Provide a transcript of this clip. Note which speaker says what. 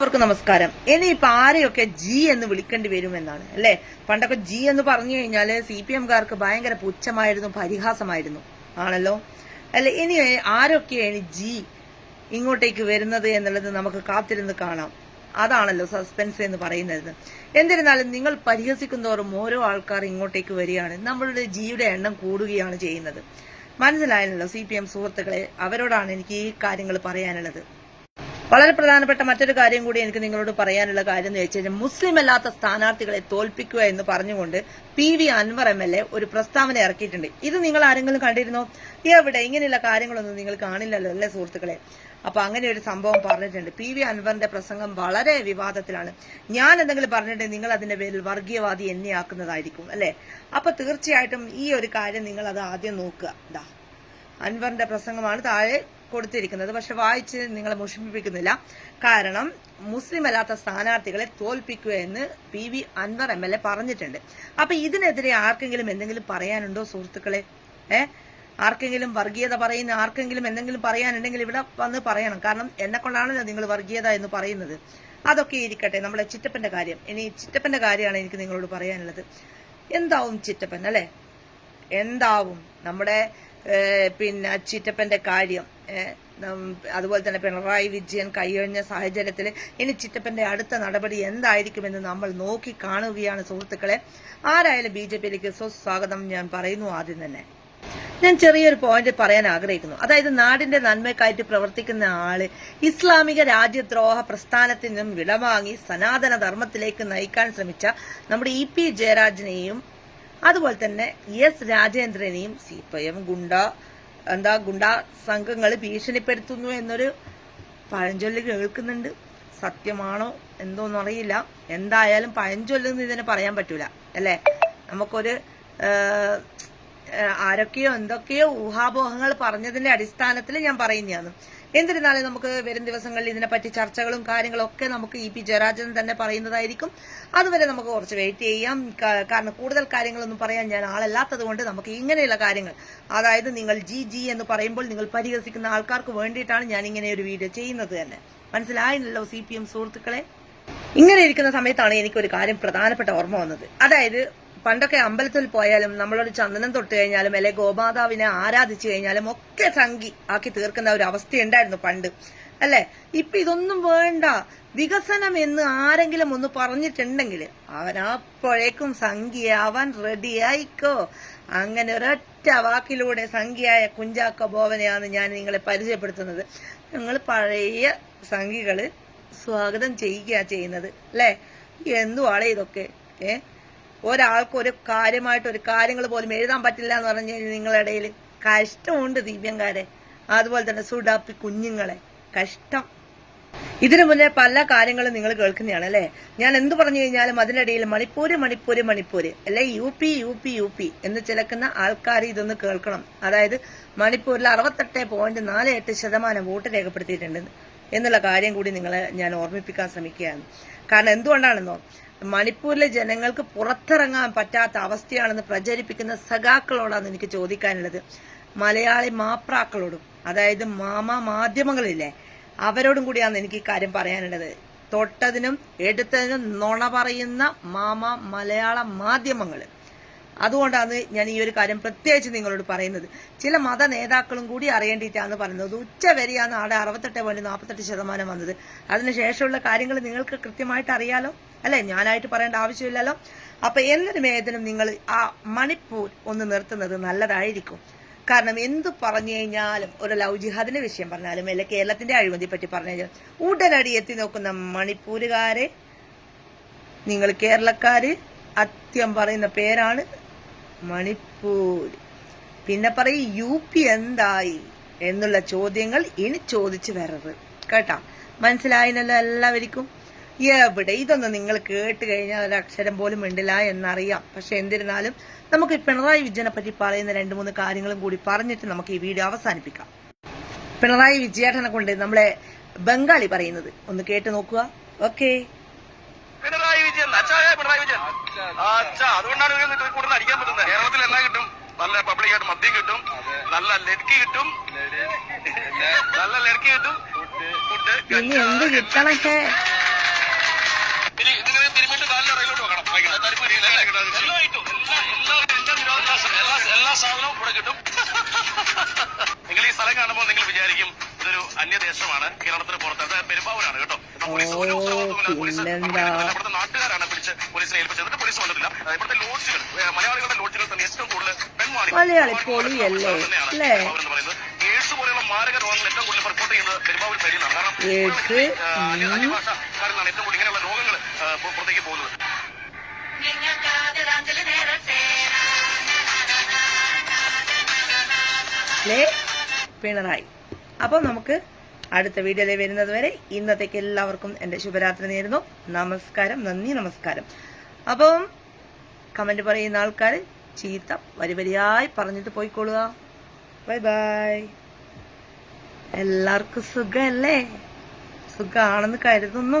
Speaker 1: എല്ലാവർക്കും നമസ്കാരം. ഇനിയിപ്പോ ആരെയൊക്കെ ജി എന്ന് വിളിക്കേണ്ടി വരുമെന്നാണ് അല്ലെ? പണ്ടൊക്കെ ജി എന്ന് പറഞ്ഞു കഴിഞ്ഞാൽ സി പി എംകാർക്ക് ഭയങ്കര പുച്ഛമായിരുന്നു പരിഹാസമായിരുന്നു. ആണല്ലോ? അല്ലെ? ഇനി ആരൊക്കെയാണ് ജി ഇങ്ങോട്ടേക്ക് വരുന്നത് എന്നുള്ളത് നമുക്ക് കാത്തിരുന്ന് കാണാം. അതാണല്ലോ സസ്പെൻസ് എന്ന് പറയുന്നത്. എന്നിരുന്നാലും നിങ്ങൾ പരിഹസിക്കും തോറും ഓരോ ആൾക്കാർ ഇങ്ങോട്ടേക്ക് വരികയാണ്. നമ്മളുടെ ജിയുടെ എണ്ണം കൂടുകയാണ് ചെയ്യുന്നത്. മനസ്സിലായല്ലോ സി പി എം സുഹൃത്തുക്കളെ അവരോടാണ് എനിക്ക് ഈ കാര്യങ്ങൾ പറയാനുള്ളത്. വളരെ പ്രധാനപ്പെട്ട മറ്റൊരു കാര്യം കൂടി എനിക്ക് നിങ്ങളോട് പറയാനുള്ള കാര്യം എന്ന് വെച്ച് കഴിഞ്ഞാൽ മുസ്ലിം അല്ലാത്ത സ്ഥാനാർത്ഥികളെ തോൽപ്പിക്കുക എന്ന് പറഞ്ഞുകൊണ്ട് P V Anvar M L A ഒരു പ്രസ്താവന ഇറക്കിയിട്ടുണ്ട്. ഇത് നിങ്ങൾ ആരെങ്കിലും കണ്ടിരുന്നോ? എവിടെ? ഇങ്ങനെയുള്ള കാര്യങ്ങളൊന്നും നിങ്ങൾ കാണില്ലല്ലോ അല്ലേ സുഹൃത്തുക്കളെ? അപ്പൊ അങ്ങനെ ഒരു സംഭവം പറഞ്ഞിട്ടുണ്ട്. പി വി അൻവറിന്റെ പ്രസംഗം വളരെ വിവാദത്തിലാണ്. ഞാൻ എന്തെങ്കിലും പറഞ്ഞിട്ടുണ്ടെങ്കിൽ നിങ്ങൾ അതിന്റെ പേരിൽ വർഗീയവാദി എന്നെയാക്കുന്നതായിരിക്കും അല്ലെ? അപ്പൊ തീർച്ചയായിട്ടും ഈ ഒരു കാര്യം നിങ്ങൾ അത് ആദ്യം നോക്കുക. അൻവറിന്റെ പ്രസംഗമാണ്. താഴെ കൊടുത്തിരിക്കുന്നത്. പക്ഷെ വായിച്ച് നിങ്ങളെ മുഷിപ്പിക്കുന്നില്ല കാരണം മുസ്ലിം അല്ലാത്ത സ്ഥാനാർത്ഥികളെ തോൽപ്പിക്കുക എന്ന് P V Anvar M L A പറഞ്ഞിട്ടുണ്ട്. അപ്പൊ ഇതിനെതിരെ ആർക്കെങ്കിലും എന്തെങ്കിലും പറയാനുണ്ടോ സുഹൃത്തുക്കളെ? ഏ? ആർക്കെങ്കിലും വർഗീയത പറയുന്ന ആർക്കെങ്കിലും എന്തെങ്കിലും പറയാനുണ്ടെങ്കിൽ ഇവിടെ വന്ന് പറയണം. കാരണം എന്നെ കൊണ്ടാണല്ലോ നിങ്ങൾ വർഗീയത എന്ന് പറയുന്നത്. അതൊക്കെ ഇരിക്കട്ടെ. നമ്മളെ ചിറ്റപ്പന്റെ കാര്യം. ഇനി ചിറ്റപ്പന്റെ കാര്യമാണ് എനിക്ക് നിങ്ങളോട് പറയാനുള്ളത്. എന്താവും ചിറ്റപ്പൻ അല്ലെ? എന്താവും? നമ്മുടെ പിന്നെ ചിറ്റപ്പന്റെ കാര്യം. അതുപോലെ തന്നെ പിണറായി വിജയൻ കൈയൊഴിഞ്ഞ സാഹചര്യത്തിൽ ഇനി ചിറ്റപ്പന്റെ അടുത്ത നടപടി എന്തായിരിക്കുമെന്ന് നമ്മൾ നോക്കി കാണുകയാണ് സുഹൃത്തുക്കളെ. ആരായാലും ബി ജെ പിയിലേക്ക് സ്വസ്വാഗതം ഞാൻ പറയുന്നു ആദ്യം തന്നെ. ഞാൻ ചെറിയൊരു പോയിന്റ് പറയാൻ ആഗ്രഹിക്കുന്നു. അതായത് നാടിന്റെ നന്മയ്ക്കായിട്ട് പ്രവർത്തിക്കുന്ന ആൾ ഇസ്ലാമിക രാജ്യദ്രോഹ പ്രസ്ഥാനത്തിൽ നിന്നും വിടവാങ്ങി സനാതന ധർമ്മത്തിലേക്ക് നയിക്കാൻ ശ്രമിച്ച നമ്മുടെ ഇ പി ജയരാജനെയും അതുപോലെ തന്നെ എസ് രാജേന്ദ്രനെയും സി പി എം ഗുണ്ട എന്താ ഗുണ്ട സംഘങ്ങൾ ഭീഷണിപ്പെടുത്തുന്നു എന്നൊരു പഴഞ്ചൊല്ല് കേൾക്കുന്നുണ്ട്. സത്യമാണോ എന്തോന്നും അറിയില്ല. എന്തായാലും പഴഞ്ചൊല്ലെന്ന് ഇതിനെ പറയാൻ പറ്റൂല അല്ലേ? നമുക്കൊരു ആരൊക്കെയോ എന്തൊക്കെയോ ഊഹാപോഹങ്ങൾ പറഞ്ഞതിന്റെ അടിസ്ഥാനത്തിൽ ഞാൻ പറയുന്നതാണ്. എന്നിരുന്നാലും നമുക്ക് വരും ദിവസങ്ങളിൽ ഇതിനെപ്പറ്റി ചർച്ചകളും കാര്യങ്ങളും ഒക്കെ നമുക്ക് ഇ പി ജയരാജൻ തന്നെ പറയുന്നതായിരിക്കും. അതുവരെ നമുക്ക് കുറച്ച് വെയിറ്റ് ചെയ്യാം. കാരണം കൂടുതൽ കാര്യങ്ങളൊന്നും പറയാൻ ഞാൻ ആളല്ലാത്തത് കൊണ്ട് നമുക്ക് ഇങ്ങനെയുള്ള കാര്യങ്ങൾ അതായത് നിങ്ങൾ ജി ജി എന്ന് പറയുമ്പോൾ നിങ്ങൾ പരിഹസിക്കുന്ന ആൾക്കാർക്ക് വേണ്ടിയിട്ടാണ് ഞാൻ ഇങ്ങനെ ഒരു വീഡിയോ ചെയ്യുന്നത് തന്നെ. മനസ്സിലായില്ലല്ലോ സി പി എം സുഹൃത്തുക്കളെ? ഇങ്ങനെ ഇരിക്കുന്ന സമയത്താണ് എനിക്കൊരു കാര്യം പ്രധാനപ്പെട്ട ഓർമ്മ വന്നത്. അതായത് പണ്ടൊക്കെ അമ്പലത്തിൽ പോയാലും നമ്മളൊരു ചന്ദനം തൊട്ട് കഴിഞ്ഞാലും അല്ലെ ഗോമാതാവിനെ ആരാധിച്ചു കഴിഞ്ഞാലും ഒക്കെ സംഗി ആക്കി തീർക്കുന്ന ഒരു അവസ്ഥയുണ്ടായിരുന്നു പണ്ട്. അല്ലെ? ഇപ്പൊ ഇതൊന്നും വേണ്ട. വികസനം എന്ന് ആരെങ്കിലും ഒന്ന് പറഞ്ഞിട്ടുണ്ടെങ്കിൽ അവൻ അപ്പോഴേക്കും സംഖ്യയാവാൻ റെഡിയായിക്കോ അങ്ങനെ ഒരൊറ്റ വാക്കിലൂടെ സംഖ്യയായ കുഞ്ചാക്ക ബോവനെയാണ് ഞാൻ നിങ്ങളെ പരിചയപ്പെടുത്തുന്നത്. ഞങ്ങൾ പഴയ സംഖ്യകൾ സ്വാഗതം ചെയ്യുക ചെയ്യുന്നത്. അല്ലേ? എന്തുവാളെ ഇതൊക്കെ? ഏ? ഒരാൾക്ക് ഒരു കാര്യമായിട്ട് ഒരു കാര്യങ്ങൾ പോലും എഴുതാൻ പറ്റില്ല എന്ന് പറഞ്ഞു കഴിഞ്ഞാൽ നിങ്ങളുടെ ഇടയിൽ കഷ്ടമുണ്ട് ദിവ്യങ്കാരെ. അതുപോലെ തന്നെ സുഡാപ്പി കുഞ്ഞുങ്ങളെ. കഷ്ടം. ഇതിനു മുന്നേ പല കാര്യങ്ങളും നിങ്ങൾ കേൾക്കുന്നതാണ് അല്ലെ? ഞാൻ എന്ത് പറഞ്ഞു കഴിഞ്ഞാലും അതിനിടയിൽ മണിപ്പൂര് മണിപ്പൂര് മണിപ്പൂര് അല്ലെ? U P U P U P എന്ന് ചിലക്കുന്ന ആൾക്കാർ ഇതൊന്ന് കേൾക്കണം. അതായത് മണിപ്പൂരിൽ അറുപത്തെട്ട് പോയിന്റ് നാല് എട്ട് ശതമാനം വോട്ട് രേഖപ്പെടുത്തിയിട്ടുണ്ട് എന്നുള്ള കാര്യം കൂടി നിങ്ങളെ ഞാൻ ഓർമ്മിപ്പിക്കാൻ ശ്രമിക്കുകയാണ്. കാരണം എന്തുകൊണ്ടാണെന്നോ? മണിപ്പൂരിലെ ജനങ്ങൾക്ക് പുറത്തിറങ്ങാൻ പറ്റാത്ത അവസ്ഥയാണെന്ന് പ്രചരിപ്പിക്കുന്ന സഖാക്കളോടാണ് എനിക്ക് ചോദിക്കാനുള്ളത്. മലയാളി മാപ്രാക്കളോടും അതായത് മാമ മാധ്യമങ്ങളില്ലേ അവരോടും കൂടിയാണ് എനിക്ക് ഈ കാര്യം പറയാനുള്ളത്. തൊട്ടതിനും എടുത്തതിനും നുണ പറയുന്ന മാമ മലയാള മാധ്യമങ്ങൾ അതുകൊണ്ടാണ് ഞാൻ ഈ ഒരു കാര്യം പ്രത്യേകിച്ച് നിങ്ങളോട് പറയുന്നത്. ചില മത നേതാക്കളും കൂടി അറിയേണ്ടിയിട്ടാണ് പറയുന്നത്. ഉച്ച വരെയാണ് ആടെ അറുപത്തെട്ട് പോയിന്റ് നാൽപ്പത്തെട്ട് ശതമാനം വന്നത്. അതിനുശേഷമുള്ള കാര്യങ്ങൾ നിങ്ങൾക്ക് കൃത്യമായിട്ട് അറിയാലോ? അല്ലെ? ഞാനായിട്ട് പറയേണ്ട ആവശ്യമില്ലല്ലോ? അപ്പൊ എന്തൊരു മേധനം നിങ്ങൾ ആ മണിപ്പൂർ ഒന്ന് നിർത്തുന്നത് നല്ലതായിരിക്കും. കാരണം എന്ത് പറഞ്ഞു കഴിഞ്ഞാലും ഒരു ലവ് ജിഹാദിന്റെ വിഷയം പറഞ്ഞാലും അല്ലെ കേരളത്തിന്റെ അഴിമതി പറ്റി പറഞ്ഞു കഴിഞ്ഞാൽ ഉടനടി എത്തി നോക്കുന്ന മണിപ്പൂരുകാരെ നിങ്ങൾ കേരളക്കാര് അത്യം പറയുന്ന പേരാണ് മണിപ്പൂർ. പിന്നെ പറയും യു പി എന്തായി എന്നുള്ള ചോദ്യങ്ങൾ ഇനി ചോദിച്ചു വരരുത്. കേട്ടാ? മനസ്സിലായില്ലല്ലോ എല്ലാവർക്കും? എവിടെ? ഇതൊന്നും നിങ്ങൾ കേട്ട് കഴിഞ്ഞാൽ ഒരു അക്ഷരം പോലും മിണ്ടില്ല എന്നറിയാം. പക്ഷെ എന്നിരുന്നാലും നമുക്ക് പിണറായി വിജയനെ പറ്റി പറയുന്ന രണ്ട് മൂന്ന് കാര്യങ്ങളും കൂടി പറഞ്ഞിട്ട് നമുക്ക് ഈ വീഡിയോ അവസാനിപ്പിക്കാം. പിണറായി വിജയേട്ടനെ കൊണ്ട് നമ്മളെ ബംഗാളി പറയുന്നത്. ഒന്ന് കേട്ട് നോക്കുക. ഓക്കേ.
Speaker 2: പിണറായി വിജയൻ അച്ഛായ പിണറായി വിജയൻ. അച്ഛാ അതുകൊണ്ടാണ് ഇവർ കൂടുതൽ അടിക്കാൻ പറ്റുന്നത്. കേരളത്തിൽ എന്നാ കിട്ടും? നല്ല പബ്ലിക് ആയിട്ട് മദ്യം കിട്ടും. നല്ല ലഡ്ക്കി കിട്ടും. നല്ല ലഡ്ക്കി കിട്ടും. ഫുഡ്.
Speaker 1: എന്ത്
Speaker 2: കിട്ടും. നിങ്ങൾ ഈ സ്ഥലം കാണുമ്പോൾ നിങ്ങൾ വിചാരിക്കും ഇതൊരു അന്യദേശമാണ്. കേരളത്തിന് പുറത്ത്. അത് പെരുമ്പാവൂരാണ് കേട്ടോ. നാട്ടുകാരാണ് പിടിച്ച് പോലീസിനെ ഏൽപ്പിച്ചത്. എന്നിട്ട് പോലീസ് വന്നിട്ടില്ല. അത് ഇവിടുത്തെ ലോഡ്ജുകൾ മലയാളികളുടെ ലോഡ്ജുകൾ തന്നെ ഏറ്റവും കൂടുതൽ പെൺവാണി
Speaker 1: മലയാളി പൊളിയല്ലേ? അല്ലേ?
Speaker 2: എയ്ഡ്സ് പോലെയുള്ള മാരക രോഗങ്ങൾ ഏറ്റവും കൂടുതൽ റിപ്പോർട്ട് ചെയ്യുന്നത് കാരണം ഏറ്റവും കൂടുതൽ ഇങ്ങനെയുള്ള രോഗങ്ങൾ പുറത്തേക്ക് പോകുന്നത്.
Speaker 1: പിണറായി. അപ്പം നമുക്ക് അടുത്ത വീഡിയോയിൽ വരുന്നത് വരെ ഇന്നത്തേക്ക് എല്ലാവർക്കും എന്റെ ശുഭരാത്രി നേരുന്നു. നമസ്കാരം. നന്ദി നമസ്കാരം. അപ്പം കമന്റ് പറയുന്ന ആൾക്കാർ ചീത്ത വരി വരിയായി പറഞ്ഞിട്ട് പോയിക്കൊള്ളുക ബൈ ബൈ. എല്ലാവർക്കും സുഖമല്ലേ സുഖമാണെന്ന് കരുതുന്നു.